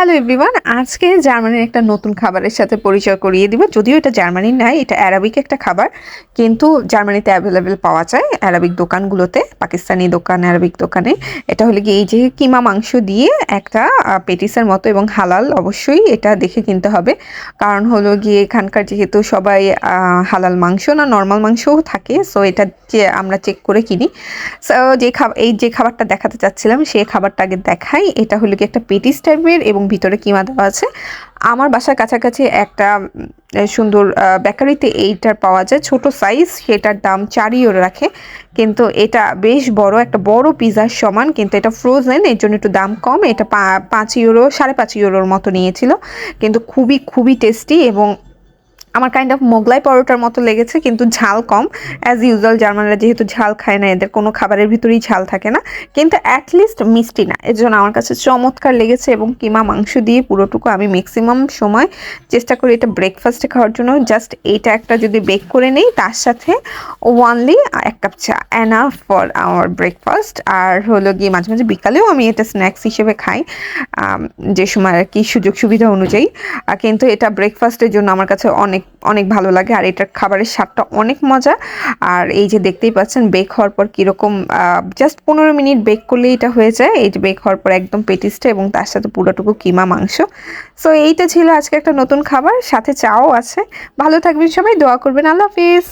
Hello everyone আজকে জার্মানির একটা নতুন খাবারের সাথে পরিচয় করিয়ে দিব। যদিও এটা জার্মানির নাই, এটা অ্যারাবিক একটা খাবার, কিন্তু জার্মানিতে অ্যাভেলেবেল পাওয়া যায় অ্যারাবিক দোকানগুলোতে, পাকিস্তানি দোকান, অ্যারাবিক দোকানে। এটা হলে কি এই যে কিমা মাংস দিয়ে একটা পেটিসের মতো এবং হালাল অবশ্যই এটা দেখে কিনতে হবে। কারণ হলো গিয়ে এখানকার যেহেতু সবাই হালাল মাংস না নর্মাল মাংসও থাকে সো এটা যে আমরা চেক করে কিনি। সো যে খাবার এই যে খাবারটা দেখাতে চাচ্ছিলাম সেই খাবারটা আগে দেখাই। এটা হলো কি একটা পেটিস টাইপের এবং ভিতরে কিমা দেওয়া আছে। আমার বাসার কাছাকাছি একটা সুন্দর বেকারিতে এইটার পাওয়া যায়। ছোট সাইজ সেটার দাম চারিও রাখে। কিন্তু এটা বেশ বড়, একটা বড় পিজার সমান, কিন্তু এটা ফ্রোজেন এর জন্য একটু দাম কম। এটা পাঁচ ইউরো, সাড়ে পাঁচ ইউরোর মতো নিয়েছিল। কিন্তু খুবই খুবই টেস্টি এবং আমার কাইন্ড অফ মোগলাই পরোটার মতো লেগেছে, কিন্তু ঝাল কম। অ্যাজ ইউজুয়াল জার্মানরা যেহেতু ঝাল খায় না, এদের কোনো খাবারের ভিতরেই ঝাল থাকে না। কিন্তু অ্যাটলিস্ট মিষ্টি না। এর জন্য আমার কাছে চমৎকার লেগেছে এবং কিমা মাংস দিয়ে পুরোটুকু আমি ম্যাক্সিমাম সময় চেষ্টা করি এটা ব্রেকফাস্টে খাওয়ার জন্য। জাস্ট এইটা একটা যদি বেক করে নেই, তার সাথে ওয়ানলি এক কাপ চা অ্যানাফ ফর আওয়ার ব্রেকফাস্ট আর হলো গিয়ে মাঝে মাঝে বিকালেও আমি এটা স্ন্যাক্স হিসেবে খাই যে সময় আর কি সুযোগ সুবিধা অনুযায়ী কিন্তু এটা ব্রেকফাস্টের জন্য আমার কাছে অনেক অনেক অনেক ভালো লাগে। আর এটার খাবারের স্বাদটা অনেক মজা। আর এই যে দেখতেই পাচ্ছেন বেক হওয়ার পর কীরকম জাস্ট পনেরো মিনিট বেক করলেই এটা হয়ে যায়। এই যে বেক হওয়ার পর একদম পেটিসটা এবং তার সাথে পুরোটুকু কিমা মাংস। সো এইটা ছিল আজকে একটা নতুন খাবার। সাথে চাও আছে। ভালো থাকবেন সবাই, দোয়া করবেন। আল্লাহ হাফিজ।